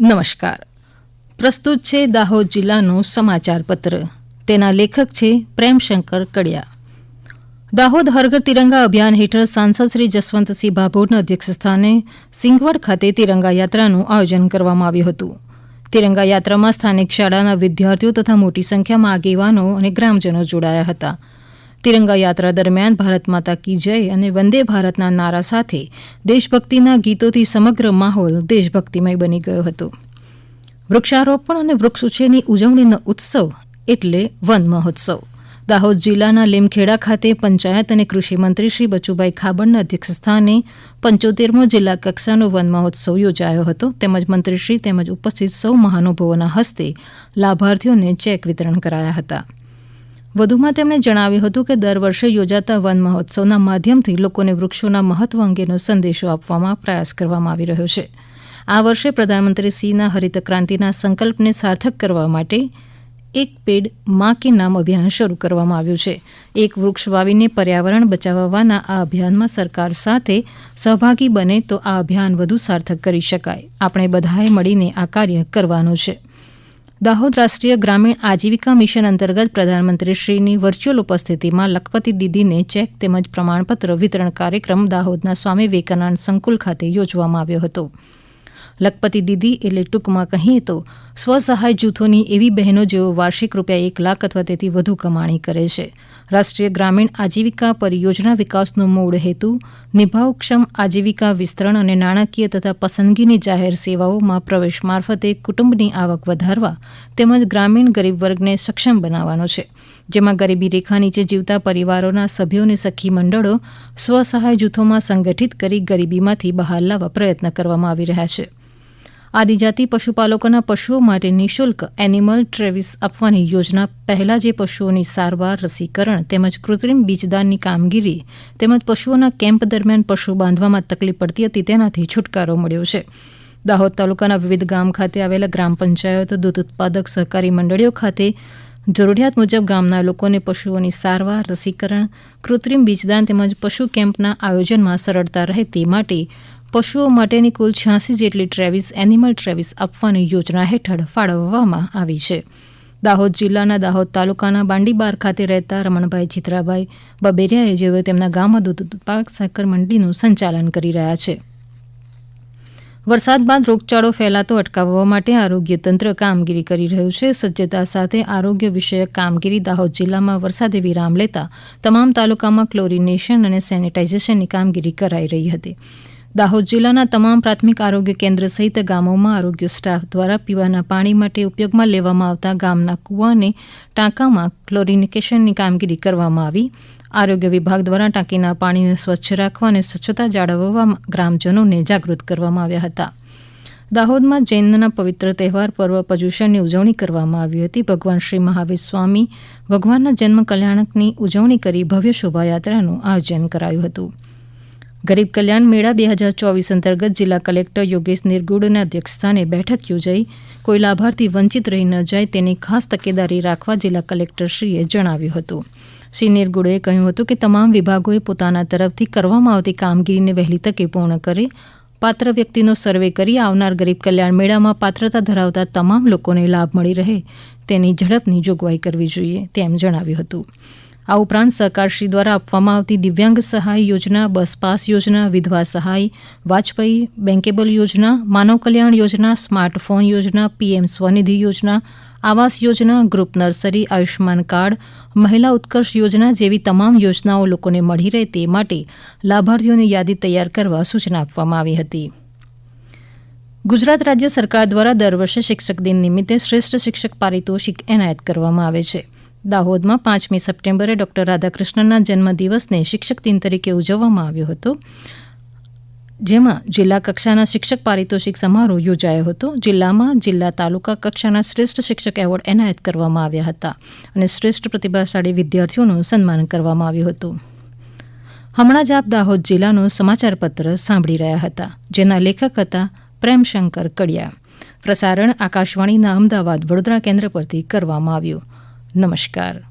નમસ્કાર. પ્રસ્તુત છે દાહોદ જિલ્લાનું સમાચાર પત્ર તેના લેખક છે પ્રેમશંકર કડિયા. દાહોદ હરઘર તિરંગા અભિયાન હેઠળ સાંસદ શ્રી જસવંતસિંહ ભાભોરના અધ્યક્ષસ્થાને સિંગવડ ખાતે તિરંગા યાત્રાનું આયોજન કરવામાં આવ્યું હતું. તિરંગા યાત્રામાં સ્થાનિક શાળાના વિદ્યાર્થીઓ તથા મોટી સંખ્યામાં આગેવાનો અને ગ્રામજનો જોડાયા હતા. તિરંગા યાત્રા દરમિયાન ભારત માતા કી જય અને વંદે ભારતના નારા સાથે દેશભક્તિના ગીતોથી સમગ્ર માહોલ દેશભક્તિમય બની ગયો હતો. વૃક્ષારોપણ અને વૃક્ષ ઉછેરની ઉજવણીનો ઉત્સવ એટલે વન મહોત્સવ. દાહોદ જિલ્લાના લીમખેડા ખાતે પંચાયત અને કૃષિ મંત્રી શ્રી બચુભાઈ ખાબડના અધ્યક્ષસ્થાને પંચોતેરમો જિલ્લા કક્ષાનો વન મહોત્સવ યોજાયો હતો. તેમજ મંત્રીશ્રી તેમજ ઉપસ્થિત સૌ મહાનુભાવોના હસ્તે લાભાર્થીઓને ચેક વિતરણ કરાયા હતા. વધુમાં તેમણે જણાવ્યું હતું કે દર વર્ષે યોજાતા વન મહોત્સવના માધ્યમથી લોકોને વૃક્ષોના મહત્વ અંગેનો સંદેશો આપવામાં પ્રયાસ કરવામાં આવી રહ્યો છે. આ વર્ષે પ્રધાનમંત્રીશ્રીના હરિત ક્રાંતિના સંકલ્પને સાર્થક કરવા માટે એક પેડમાં કે નામ અભિયાન શરૂ કરવામાં આવ્યું છે. એક વૃક્ષ વાવીને પર્યાવરણ બચાવવાના આ અભિયાનમાં સરકાર સાથે સહભાગી બને તો આ અભિયાન વધુ સાર્થક કરી શકાય. આપણે બધાએ મળીને આ કાર્ય કરવાનું છે. દાહોદ રાષ્ટ્રીય ગ્રામીણ આજીવિકા મિશન અંતર્ગત પ્રધાનમંત્રીશ્રીની વર્ચ્યુઅલ ઉપસ્થિતિમાં લખપતિ દીદીને ચેક તેમજ પ્રમાણપત્ર વિતરણ કાર્યક્રમ દાહોદના સ્વામી વિવેકાનંદ સંકુલ ખાતે યોજવામાં આવ્યો હતો. લખપતિ દીદી એટલે ટૂંકમાં કહીએ તો, સ્વસહાય જૂથોની એવી બહેનો જેઓ વાર્ષિક રૂપિયા એક લાખ અથવા તેથી વધુ કમાણી કરે છે. રાષ્ટ્રીય ગ્રામીણ આજીવિકા પરિયોજના વિકાસનો મૂળ હેતુ, નિભાવક્ષમ આજીવિકા વિસ્તરણ અને નાણાકીય તથા પસંદગીની જાહેર સેવાઓમાં પ્રવેશ મારફતે કુટુંબની આવક વધારવા તેમજ ગ્રામીણ ગરીબ વર્ગને સક્ષમ બનાવવાનો છે. જેમાં ગરીબી રેખા નીચે જીવતા પરિવારોના સભ્યોને સખી મંડળો સ્વસહાય જૂથોમાં સંગઠિત કરી ગરીબીમાંથી બહાર લાવવા પ્રયત્ન કરવામાં આવી રહ્યા છે. આદિજાતિ પશુપાલકોના પશુઓ માટે નિઃશુલ્ક એનિમલ ટ્રેવિસ આપવાની યોજના પહેલા જે પશુઓની સારવાર, રસીકરણ તેમજ કૃત્રિમ બીજદાનની કામગીરી તેમજ પશુઓના કેમ્પ દરમિયાન પશુ બાંધવામાં તકલીફ પડતી હતી તેનાથી છુટકારો મળ્યો છે. દાહોદ તાલુકાના વિવિધ ગામ ખાતે આવેલા ગ્રામ પંચાયતો દૂધ ઉત્પાદક સહકારી મંડળીઓ ખાતે જરૂરિયાત મુજબ ગામના લોકોને પશુઓની સારવાર, રસીકરણ, કૃત્રિમ બીજદાન તેમજ પશુ કેમ્પના આયોજનમાં સરળતા રહે તે માટે પશુઓ માટેની કુલ છ્યાસી જેટલી ટ્રેવિસ એનિમલ ટ્રેવિસ આપવાની યોજના હેઠળ ફાળવવામાં આવી છે. દાહોદ જિલ્લાના દાહોદ તાલુકાના બાંડીબાર ખાતે રહેતા રમણભાઈ ચિત્રાભાઈ બબેરિયાએ જેઓ તેમના ગામમાં દૂધ ઉત્પાદક સહકાર મંડીનું સંચાલન કરી રહ્યા છે. વરસાદ બાદ રોગચાળો ફેલાતો અટકાવવા માટે આરોગ્ય તંત્ર કામગીરી કરી રહ્યું છે. સજ્જતા સાથે આરોગ્ય વિષયક કામગીરી દાહોદ જિલ્લામાં વરસાદે વિરામ લેતા તમામ તાલુકામાં ક્લોરિનેશન અને સેનિટાઇઝેશનની કામગીરી કરાઈ રહી હતી. દાહોદ જિલ્લાના તમામ પ્રાથમિક આરોગ્ય કેન્દ્ર સહિત ગામોમાં આરોગ્ય સ્ટાફ દ્વારા પીવાના પાણી માટે ઉપયોગમાં લેવામાં આવતા ગામના કૂવાને ટાંકામાં ક્લોરિનિકેશનની કામગીરી કરવામાં આવી. આરોગ્ય વિભાગ દ્વારા ટાંકીના પાણીને સ્વચ્છ રાખવા અને સ્વચ્છતા જાળવવા ગ્રામજનોને જાગૃત કરવામાં આવ્યા હતા. દાહોદમાં જૈનના પવિત્ર તહેવાર પર્વ પર્યુષણની ઉજવણી કરવામાં આવી હતી. ભગવાન શ્રી મહાવીર સ્વામી ભગવાનના જન્મ કલ્યાણકની ઉજવણી કરી ભવ્ય શોભાયાત્રાનું આયોજન કરાયું હતું. ગરીબ કલ્યાણ મેળા બે હજાર ચોવીસ અંતર્ગત જિલ્લા કલેક્ટર યોગેશ નિર્ગુડના અધ્યક્ષસ્થાને બેઠક યોજાઈ. કોઈ લાભાર્થી વંચિત રહી ન જાય તેની ખાસ તકેદારી રાખવા જિલ્લા કલેક્ટરશ્રીએ જણાવ્યું હતું. શ્રી નિરગુડે કહ્યું હતું કે તમામ વિભાગોએ પોતાના તરફથી કરવામાં આવતી કામગીરીને વહેલી તકે પૂર્ણ કરે. પાત્ર વ્યક્તિનો સર્વે કરી આવનાર ગરીબ કલ્યાણ મેળામાં પાત્રતા ધરાવતા તમામ લોકોને લાભ મળી રહે તેની ઝડપની જોગવાઈ કરવી જોઈએ તેમ જણાવ્યું હતું. આ ઉપરાંત સરકારશ્રી દ્વારા આપવામાં આવતી દિવ્યાંગ સહાય યોજના, બસ પાસ યોજના, વિધવા સહાય, વાજપેયી બેન્કેબલ યોજના, માનવ કલ્યાણ યોજના સ્માર્ટ ફોન યોજના, પીએમ સ્વનિધિ યોજના, આવાસ યોજના, ગ્રુપ નર્સરી આયુષ્માન કાર્ડ, મહિલા ઉત્કર્ષ યોજના જેવી તમામ યોજનાઓ લોકોને મળી રહે તે માટે લાભાર્થીઓની યાદી તૈયાર કરવા સૂચના આપવામાં આવી હતી. ગુજરાત રાજ્ય સરકાર દ્વારા દર વર્ષે શિક્ષક દિન નિમિત્તે શ્રેષ્ઠ શિક્ષક પારિતોષિક એનાયત કરવામાં આવે છે. દાહોદમાં પાંચમી સપ્ટેમ્બરે ડોક્ટર રાધાકૃષ્ણનના જન્મદિવસને શિક્ષક દિન તરીકે ઉજવવામાં આવ્યો હતો. જેમાં જિલ્લા કક્ષાના શિક્ષક પારિતોષિક સમારોહ યોજાયો હતો. જિલ્લામાં જિલ્લા તાલુકા કક્ષાના શ્રેષ્ઠ શિક્ષક એવોર્ડ એનાયત કરવામાં આવ્યા હતા અને શ્રેષ્ઠ પ્રતિભાશાળી વિદ્યાર્થીઓનું સન્માન કરવામાં આવ્યું હતું. હમણાં જ આપ દાહોદ જિલ્લાનું સમાચાર પત્ર સાંભળી રહ્યા હતા, જેના લેખક હતા પ્રેમશંકર કડિયા. પ્રસારણ આકાશવાણીના અમદાવાદ વડોદરા કેન્દ્ર પરથી કરવામાં આવ્યું. નમસ્કાર